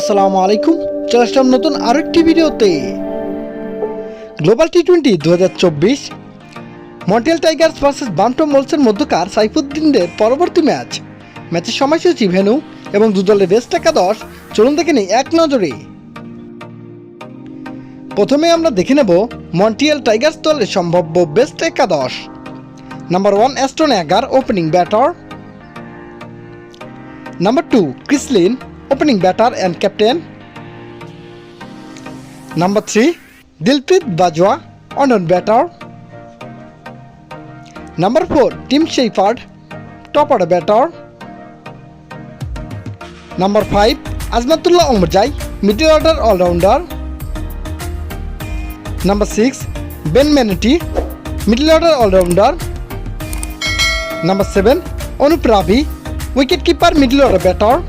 আসসালামু আলাইকুম। চলে আসলাম নতুন আরেকটি ভিডিওতে। গ্লোবাল টি টোয়েন্টি দু হাজার চব্বিশ মন্টিয়াল টাইগার্স ভার্সেস বান্টো মোলসের মধ্যকার সাইফুদ্দিনদের পরবর্তী ম্যাচ। ম্যাচের সময়সূচি ভেনু এবং দু দলের বেস্ট একাদশ চলুন দেখে নিই এক নজরে। প্রথমে আমরা দেখে নেব মন্টিয়াল টাইগার্স দলের সম্ভাব্য বেস্ট একাদশ number one Ashton Agar opening batter 2, Chris Lynn, opening batter and captain. Number 3, Dilpreet Bajwa, on batter. Number 4, Tim Shepherd, top order batter. Number 5, Azmatullah Omarjai, middle order all-rounder. Number 6, Ben Menati, middle order all-rounder. Number 7, Anup Ravi, wicket keeper middle order batter.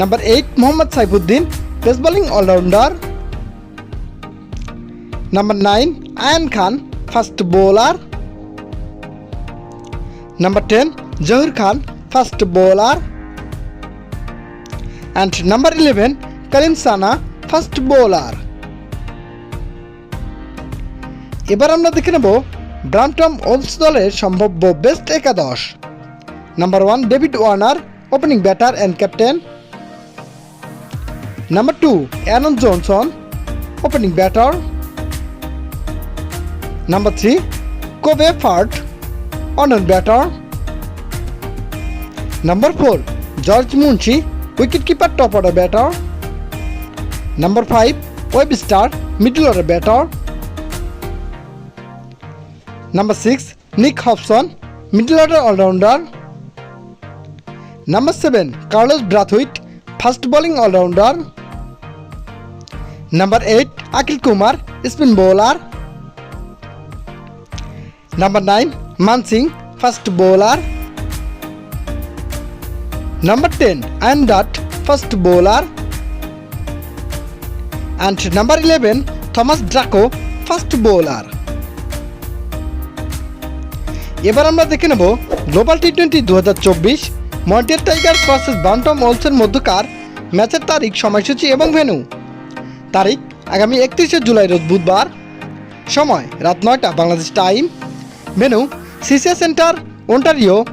Number eight Mohammad Saifuddin pace bowling allrounder number nine Ayan Khan first bowler number ten Zahir Khan first bowler and number eleven Karim Sana first bowler এবার আমরা দেখে নেব ব্রামটম ওলস দলের সম্ভাব্য best একাদশ। Number one David Warner opening batter and captain Number 2 Aaron Johnson, opening batter. Number 3 Kobe Fart, on batter. Number 4 George Munshi, wicketkeeper top order batter. Number 5 Webster, middle order batter. Number 6 Nick Hobson, middle order all rounder. Number 7 Carlos Brathwaite first bowling all 8 Akil Kumar spin bowler Number 9 Mansingh first bowler Number 10 Ian Dutt first bowler and number 11 Thomas Draco first bowler এবার আমরা দেখে নেব global T twenty দু হাজার চব্বিশ Montair Tigers versus বান্টম অলসের মধ্যকার ম্যাচের তারিখ সময়সূচি এবং ভেন্যু তারিখ আগামী একত্রিশে জুলাই রোজ বুধবার। সময় রাত নয়টা, বাংলাদেশ টাইম। মেনু সিসিয়া সেন্টার, ওন্টারিও।